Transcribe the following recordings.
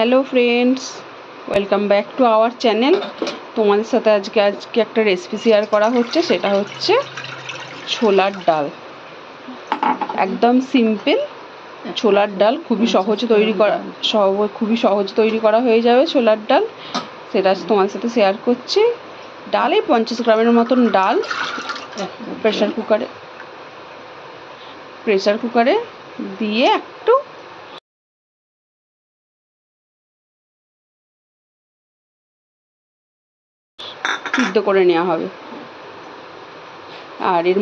Hello friends, welcome back to our channel. তোমাদের সাথে আজকে আজকে একটা রেসিপি শেয়ার করা হচ্ছে, সেটা হচ্ছে ছোলার ডাল। একদম সিম্পল ছোলার ডাল, খুবই সহজে তৈরি করা সহ খুবই সহজ তৈরি করা হয়ে যাবে ছোলার ডাল। সেটা আজ তোমাদের সাথে শেয়ার করছি। ডালে পঞ্চাশ গ্রামের মতন ডাল প্রেশার কুকারে প্রেশার কুকারে দিয়ে একটু সিদ্ধ করে নেওয়া হবে। আর এর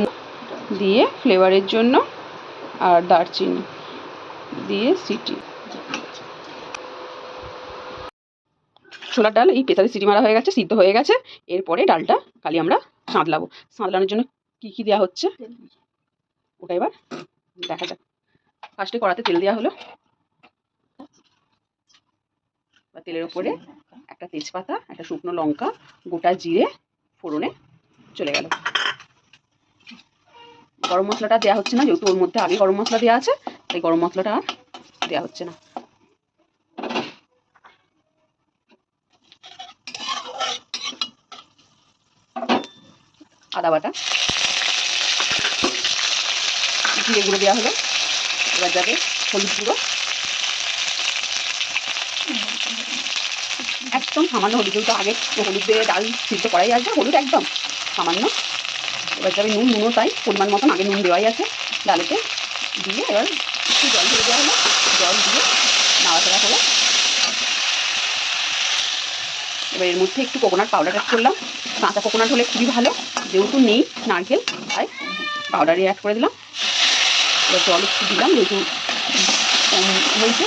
দিয়ে ফ্লেভারের জন্য আর দারচিনি দিয়ে সিটি। ছোলার ডাল, এই প্রেসারে সিটি মারা হয়ে গেছে, সিদ্ধ হয়ে গেছে। এরপরে ডালটা খালি আমরা সাঁতলাবো। সাঁতলানোর জন্য কি কি দেওয়া হচ্ছে? ওটা এবার দেখা যাক। ফার্স্টে কড়াতে তেল দেওয়া হলো। এবার তেলের উপরে একটা তেজপাতা, একটা শুকনো লঙ্কা, গোটা জিরে ফোড়নে চলে গেল। গরম মশলাটা দেওয়া হচ্ছে না, যেহেতু ওর মধ্যে আগে গরম মশলা দেওয়া আছে, তাই গরম মশলাটা আর দেওয়া হচ্ছে না। আদা বাটা, জিরে গুঁড়ো দেওয়া হলো। এবার যাবে হলুদ গুঁড়ো। একদম সামান্য হলুদ যেহেতু আগে হলুদ দিয়ে ডাল সিদ্ধ করাই আসবে হলুদ একদম সামান্য। এবার যাবে নুন, নুনও তাই, পরিমাণ মতন, আগে নুন দেওয়াই আছে ডালেতে দিয়ে এবার একটু জল দিয়ে দেওয়া হলো। জল দিয়ে নাড়াচাড়া হলো। এবার এর মধ্যে একটু কোকোনাট পাউডার অ্যাড করলাম। কাঁচা কোকোনাট হলে খুবই ভালো, যেহেতু নেই নারকেল, তাই পাউডারই অ্যাড করে দিলাম। এবার জল একটু দিলাম, যেহেতু হয়েছে।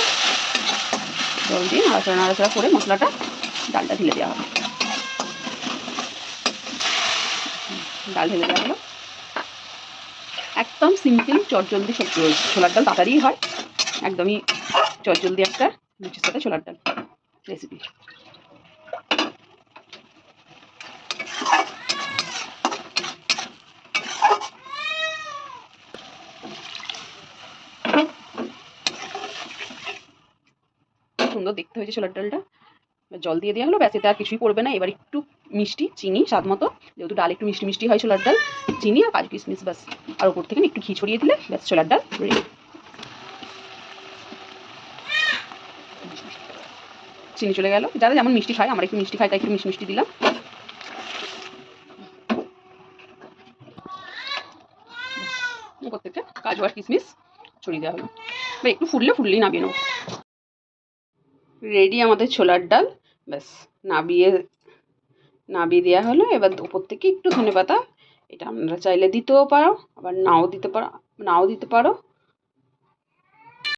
জল দিয়ে নাড়াচাড়া নাড়াচাড়া করে মশলাটা ডালটা ঢেলে দেওয়া হবে। ডাল ঢেলে দেওয়া হলো। একদম সিম্পল চটজলদি ছোলার ডাল তাড়াতাড়ি হয়। একদমই চটজলদি একটা লুচির সাথে ছোলার ডাল রেসিপি সুন্দর দেখতে হয়েছে ছোলার ডালটা। জল দিয়ে দেওয়া হলো, ব্যাস, এতে আর কিছুই পড়বে না। এবার একটু মিষ্টি, চিনি, স্বাদ মতো। যেহেতু ডাল একটু মিষ্টি মিষ্টি হয় ছোলার ডাল, চিনি আর কাজু কিশমিশ, ব্যাস। আর উপর থেকে একটু ঘি ছড়িয়ে দিলে, ব্যাস, ছোলার ডাল রেডি চিনি চলে গেল। যারা যেমন মিষ্টি খায়, আমরা একটু মিষ্টি খাই, তাই একটু মিষ্টি মিষ্টি দিলাম। উপর থেকে কাজু আর কিশমিশ ছড়িয়ে দেওয়া হলো। একটু ফুললে ফুললেই নামিয়ে রেডি আমাদের ছোলার ডাল। ব্যাস, নাবিয়ে নাবিয়ে দেওয়া হলো। এবার উপর থেকে একটু ধনে পাতা, এটা আপনারা চাইলে দিতেও পারো, আবার নাও দিতে পারো, নাও দিতে পারো।